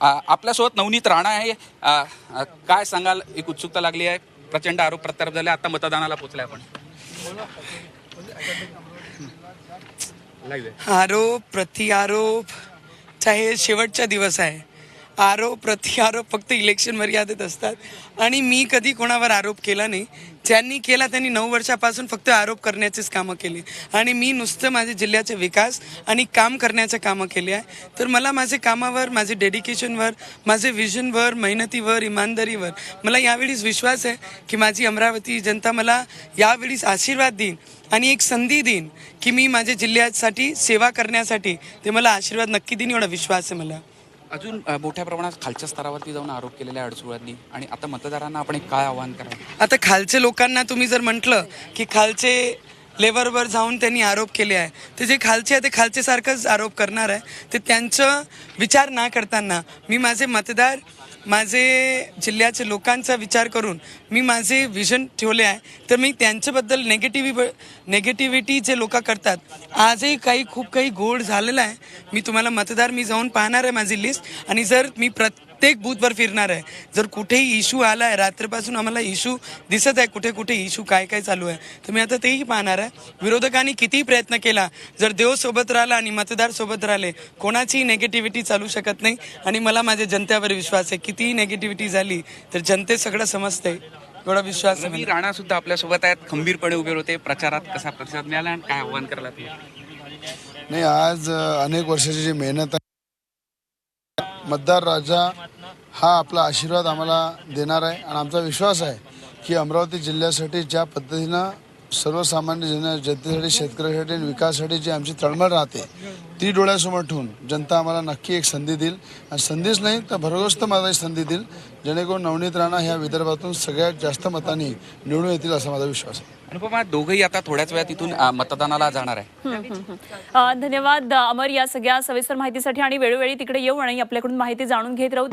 आपल्यासोबत नवनीत राणा आहे. काय सांगाल? एक उत्सुकता लागली आहे. प्रचंड आरोप प्रत्यारोप झाले. आता मतदानाला पोहोचले आपण. आरोप प्रत्यारोप चाहे शेवटचा दिवस आहे. आरोप प्रत्यारोप फक्त इलेक्शन मर्यादेत असतात. आणि मी कधी कोणावर आरोप केला नाही. ज्यांनी केला त्यांनी नऊ वर्षापासून फक्त आरोप करण्याचेच कामं केली. आणि मी नुसतं माझ्या जिल्ह्याचे विकास आणि काम करण्याचं कामं केले आहे. तर मला माझे कामावर माझे डेडिकेशनवर माझे विजनवर मेहनतीवर इमानदारीवर मला यावेळीस विश्वास आहे की माझी अमरावती जनता मला यावेळीस आशीर्वाद देईन आणि एक संधी देईन की मी माझ्या जिल्ह्यासाठी सेवा करण्यासाठी ते मला आशीर्वाद नक्की देईन एवढा विश्वास आहे मला. अजून मोठ्या प्रमाणात खालच्या स्तरावरती जाऊन आरोप केलेल्या आहे आणि आता मतदारांना आपण एक काय आव्हान करा आता खालचे लोकांना तुम्ही जर म्हटलं की खालचे लेवरवर जाऊन त्यांनी आरोप केले आहे. ते जे खालचे आहे ते खालचेसारखंच आरोप करणार आहे. ते त्यांचं विचार ना करताना मी माझे मतदार माझे जिल्ह्याचे लोकांचा विचार करून मी माझे विजन ठेवले आहे. तर मी त्यांच्याबद्दल नेगेटिव्ह नेगेटिव्हिटी जे लोक करतात आजही काही खूप काही गोड झालेलं आहे. मी तुम्हाला मतदार मी जाऊन पाहणार आहे माझी लिस्ट आणि जर मी प्रत्येक बूथवर फिरणार आहे जर कुठेही इशू आला आहे रात्रीपासून आम्हाला इशू दिसत आहे कुठे कुठे इशू काय काय चालू आहे तर मी आता तेही पाहणार आहे. विरोधकांनी कितीही प्रयत्न केला जर देव सोबत राहिला आणि मतदार सोबत राहिले कोणाचीही नेगेटिव्हिटी चालू शकत नाही. आणि मला माझ्या जनतेवर विश्वास आहे कितीही नेगेटिव्हिटी झाली तर जनते सगळं समजते. एवढा विश्वास आहे. राणा सुद्धा आपल्यासोबत आहेत खंबीरपणे उभे होते. प्रचारात कसा प्रतिसाद मिळाला आणि काय आव्हान करायला तुम्ही नाही आज अनेक वर्षाची जी मेहनत आहे मतदार राजा हा आपला आशीर्वाद आम्हाला देणार आहे. आणि आमचा विश्वास आहे की अमरावती जिल्ह्यासाठी ज्या पद्धतीनं सर्वसामान्य जन जनतेसाठी शेतकऱ्यासाठी आणि विकासासाठी जी आमची तळमळ राहते ती डोळ्यासमोर ठेवून जनता आम्हाला नक्की एक संधी देईल. आणि संधीच नाही तर भरगोस्त माझा संधी देईल जेणेकरून नवनीत राणा ह्या विदर्भातून सगळ्यात जास्त मतांनी निवडून येतील असा माझा विश्वास आहे. अनुपमा दोघंही आता थोड्याच वेळात इथून अ, मतदानाला जाणार आहे. धन्यवाद अमर या सगळ्या सविस्तर माहितीसाठी आणि वेळोवेळी तिकडे येऊ आणि आपल्याकडून माहिती जाणून घेत राहू.